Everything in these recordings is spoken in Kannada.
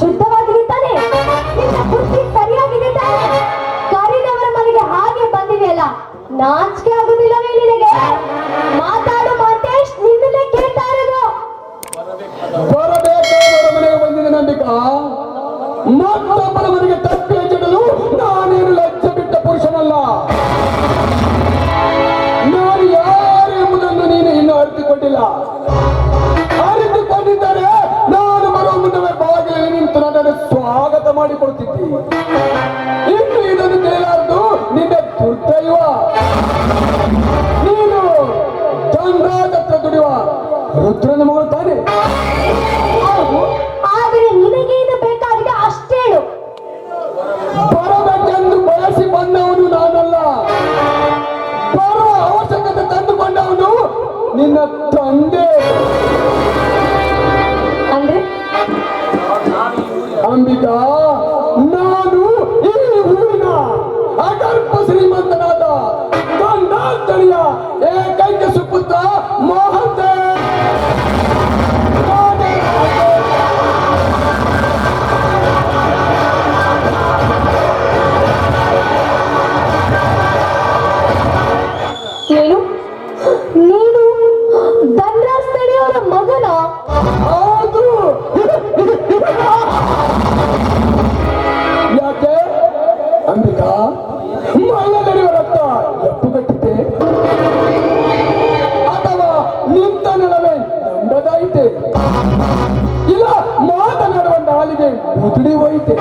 本当 ರುದ್ರನ ಮಗಳು ತಾನೆ? ಆದರೆ ನಿನಗೆ ಇದು ಬೇಕಾಗಿದೆ ಅಷ್ಟೇಳು. ಬರಬೇಕೆಂದು ಬಳಸಿ ಬಂದವನು ನಾನಲ್ಲ. ಬರುವ ಅವಶ್ಯಕತೆ ತಂದುಕೊಂಡವನು ನಿನ್ನ ತಂದೆ. ನೀನು ಧನ್ರಾಜ್ ತಡೆಯವರ ಮಗನ? ಹೌದು. ಯಾಕೆ? ಅಂಬಿಕಾ ಮಲ್ಲ ತಡೆಯವರ ಅತ್ತ ಎಪ್ಪು ಕಟ್ಟಿದ್ದೆ ಅಥವಾ ನಿಂತ ನೆಲವೇ ನಂಬದಾಯಿತೆ ಇಲ್ಲ ಮಾತನಾಡುವ ನಾಲಿಗೆ ಉದುಡಿ ಹೋಯಿತೆ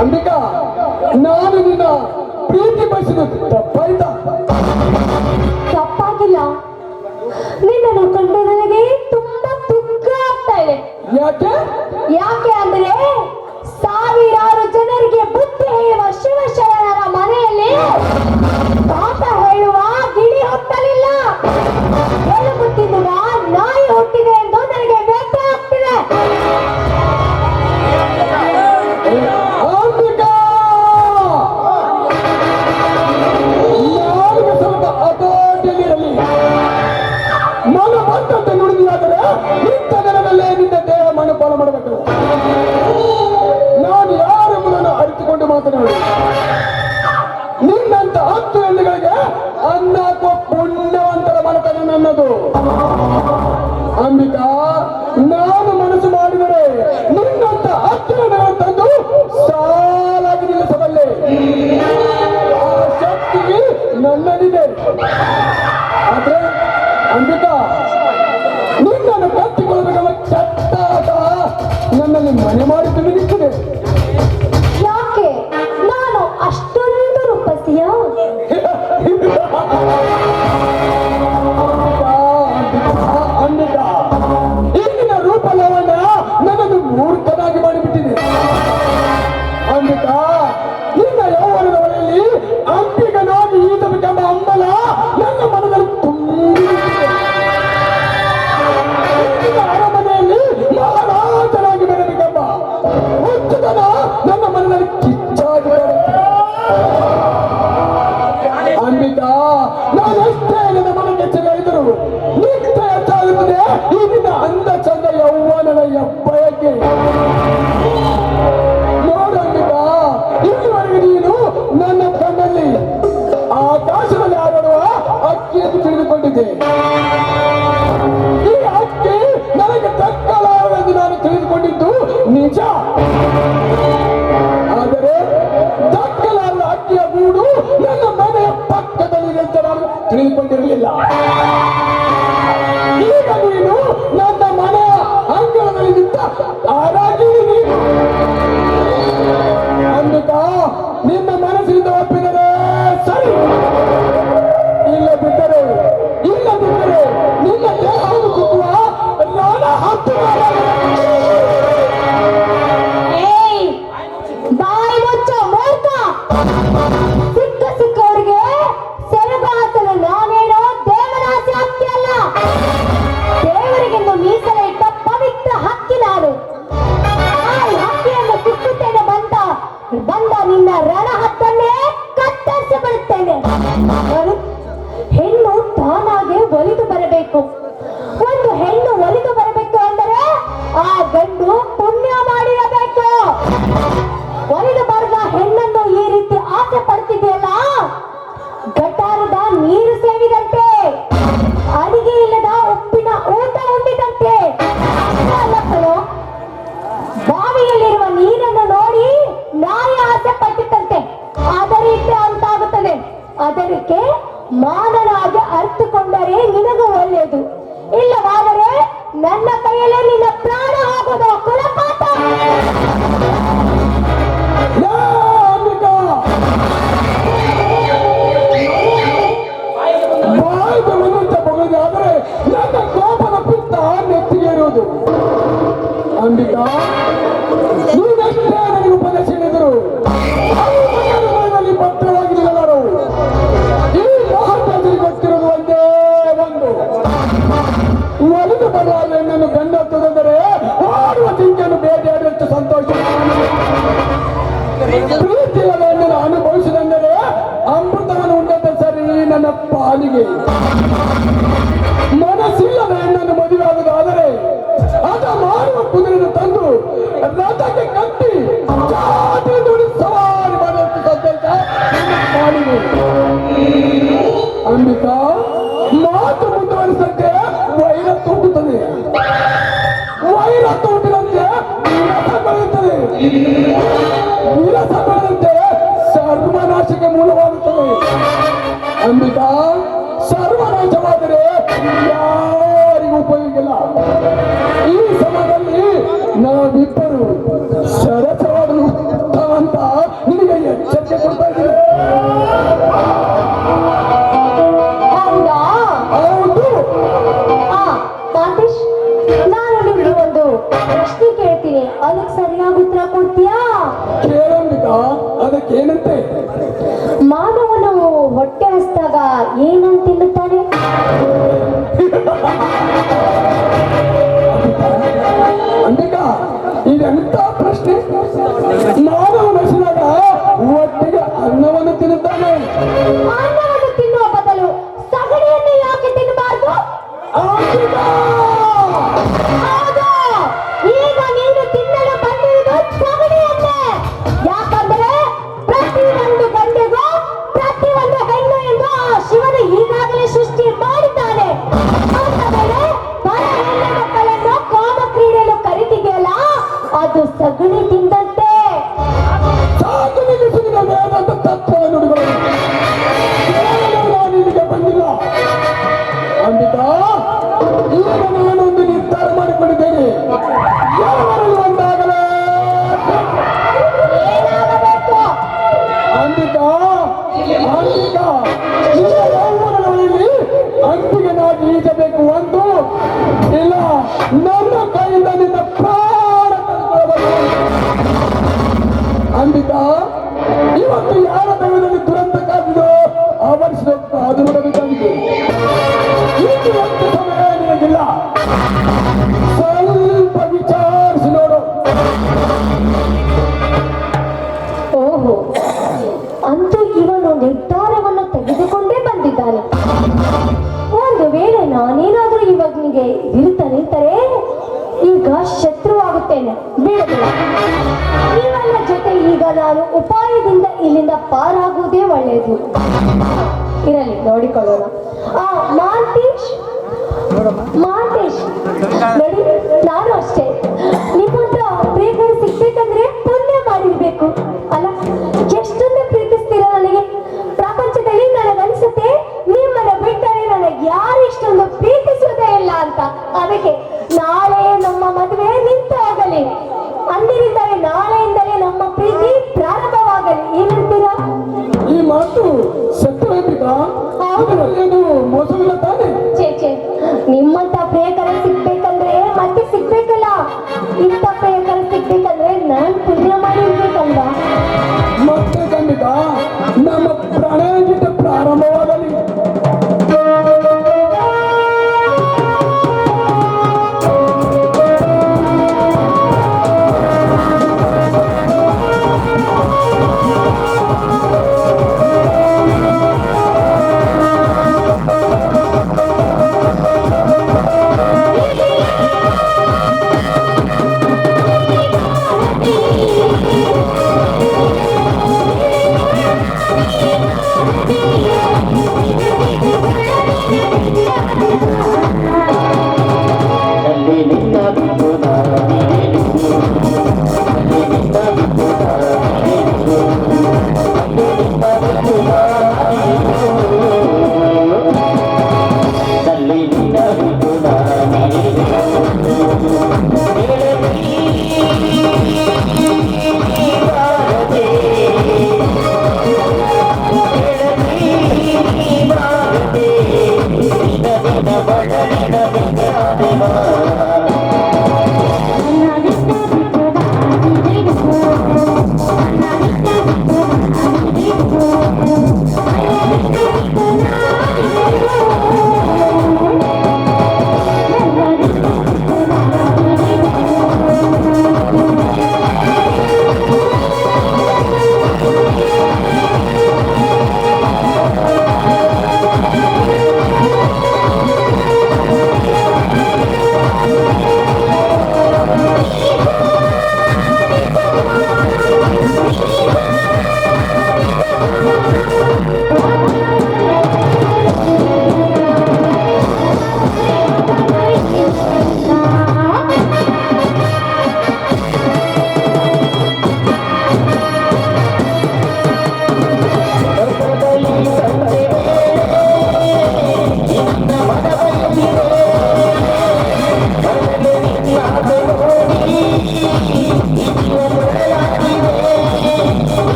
ಅಂಬಿಕಾ, ನಾನು ನಿನ್ನ ಪ್ರೀತಿ ಬಯಸಿದ ತಪ್ಪಾಯ್ತಾ ಮಕ್ಕಳನ್ನ ಕಂಡು ನನಗೆ ತುಂಬಾ ದುಃಖ ಆಗ್ತಾ ಇದೆ. ಯಾಕೆ? ಯಾಕೆ? ¡Ande Mom Thank you. 大きく ಇಲ್ಲ, ನನ್ನ ಕೈಯಿಂದ ನಿನ್ನ ಪ್ರಾಣ ಅಂಬಿಕ ಇವತ್ತು ಯಾರ ಕೈಯಲ್ಲಿ ದುರಂತ ಕಾದಿದೋ ಆವರಿಸಿದ ಅದು ನಮಗೆ ತಂದಿದೆ ಇವತ್ತು ಸಮಯ ಹೇಳಿದ್ವಿ ಇರಲಿ ನೋಡಿಕೊಳ್ಳೋಣ. ಆ ಮಾಂತೇಶ್ ಮಾಂತೇಶ್ ನಾನು ಅಷ್ಟೇ.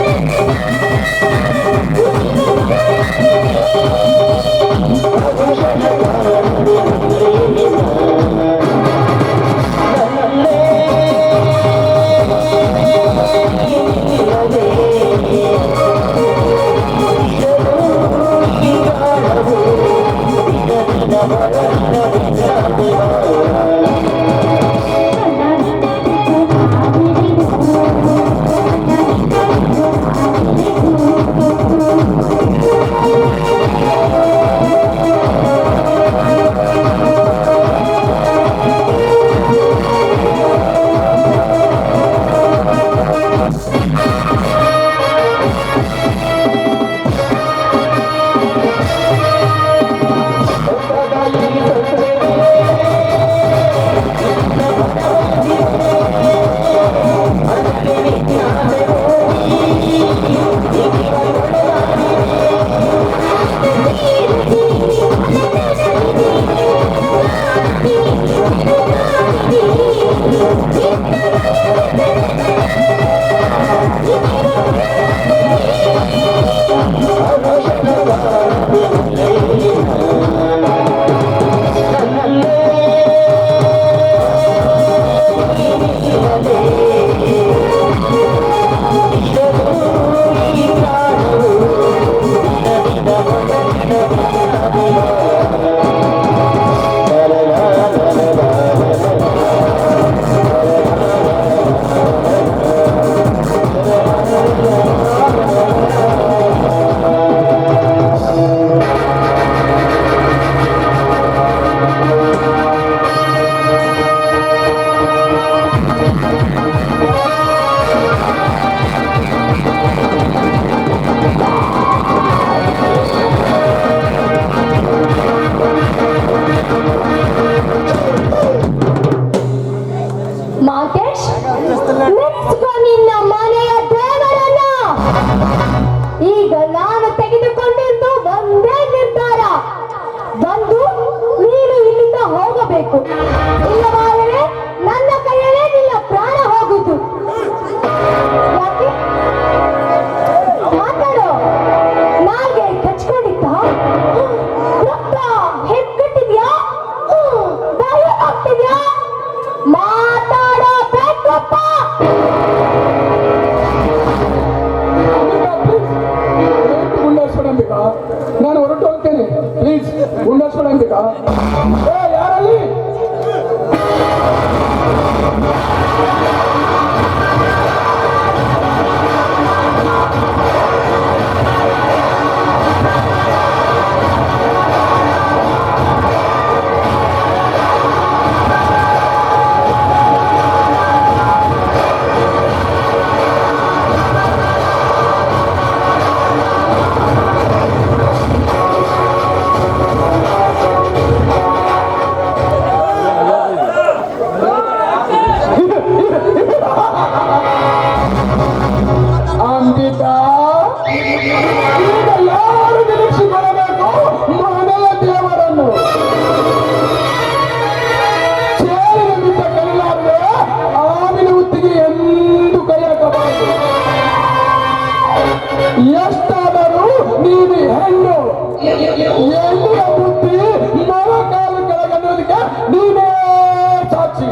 Oh, my God. ಈಗ ನಾನು ತೆಗೆದುಕೊಂಡಿದ್ದು ಒಂದೇ ನಿರ್ಧಾರ. ಬಂದು ನೀನು ಇಲ್ಲಿಂದ ಹೋಗಬೇಕು. ಇಲ್ಲವಾ? Tá? ಎಲ್ಲಿಯ ಬುದ್ಧಿ ಇದಾವ ಕಾಲ ಕೆಳಗನ್ನೋದಕ್ಕೆ ನೀನೇ ಸಾಕ್ಷಿ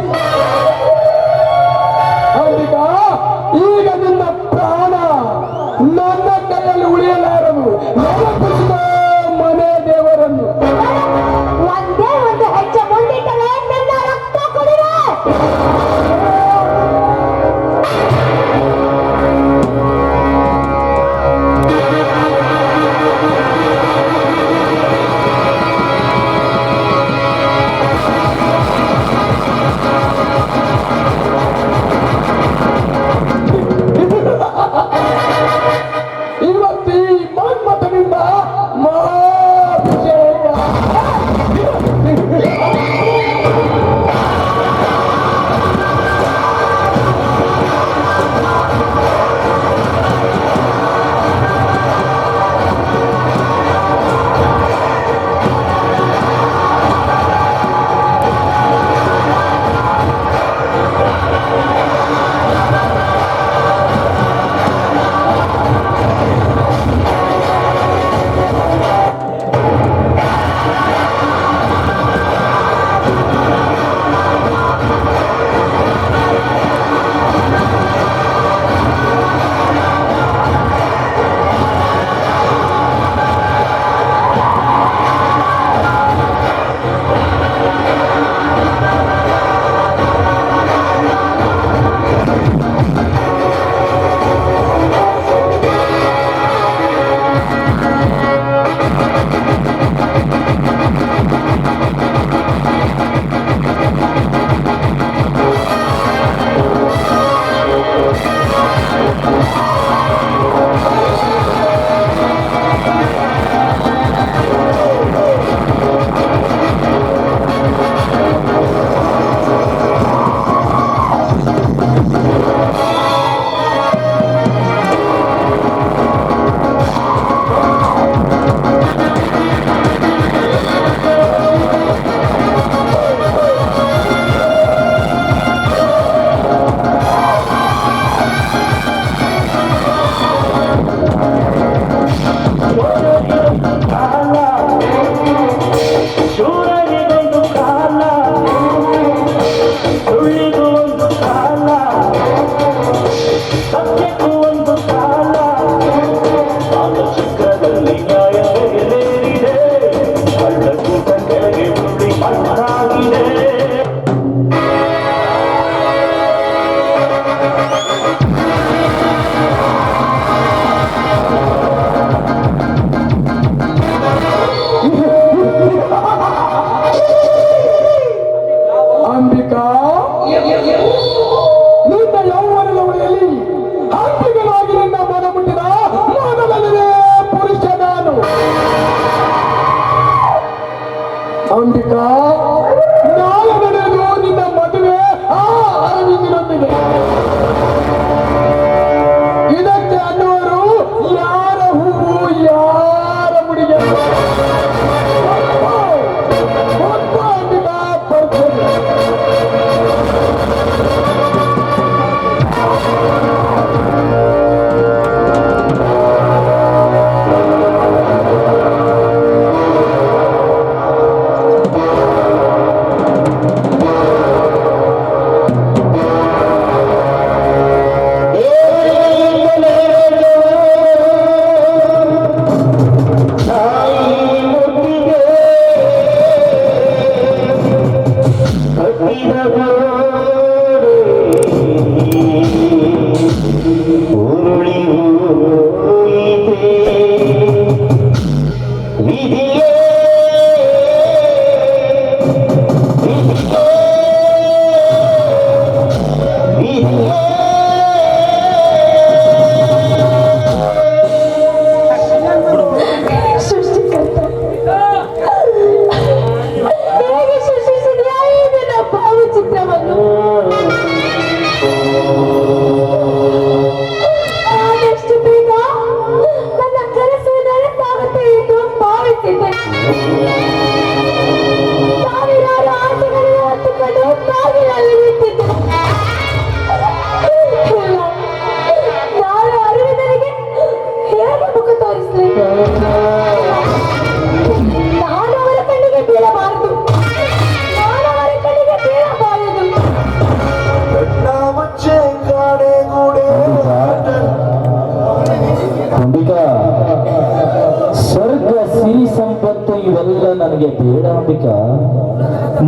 ಇವೆಲ್ಲ ನನಗೆ ಬೇಡಾಂಬಿಕ.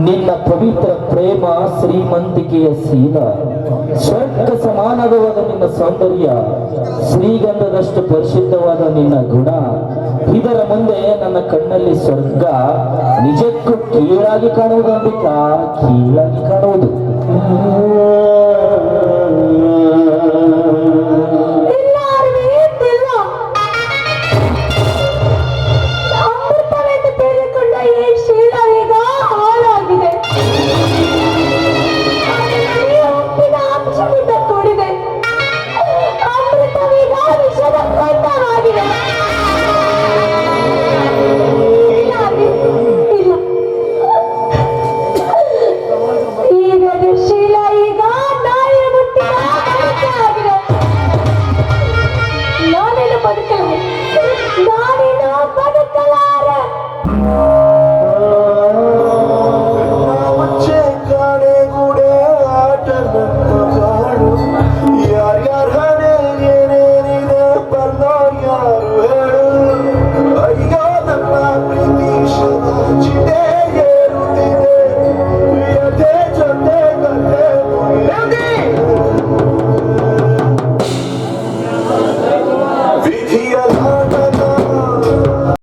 ನಿನ್ನ ಪವಿತ್ರ ಪ್ರೇಮ ಶ್ರೀಮಂತಿಕೆಯ ಶೀಲ ಸ್ವರ್ಗ ಸಮಾನವಾದ ನಿನ್ನ ಸೌಂದರ್ಯ, ಶ್ರೀಗಂಧದಷ್ಟು ಪರಿಶುದ್ಧವಾದ ನಿನ್ನ ಗುಣ. ಇದರ ಮುಂದೆ ನನ್ನ ಕಣ್ಣಲ್ಲಿ ಸ್ವರ್ಗ, ನಿಜಕ್ಕೂ ಕೀಳಾಗಿ ಕಾಣುವುದು ಅಂಬಿಕಾ, ಕೀಳಾಗಿ ಕಾಣುವುದು.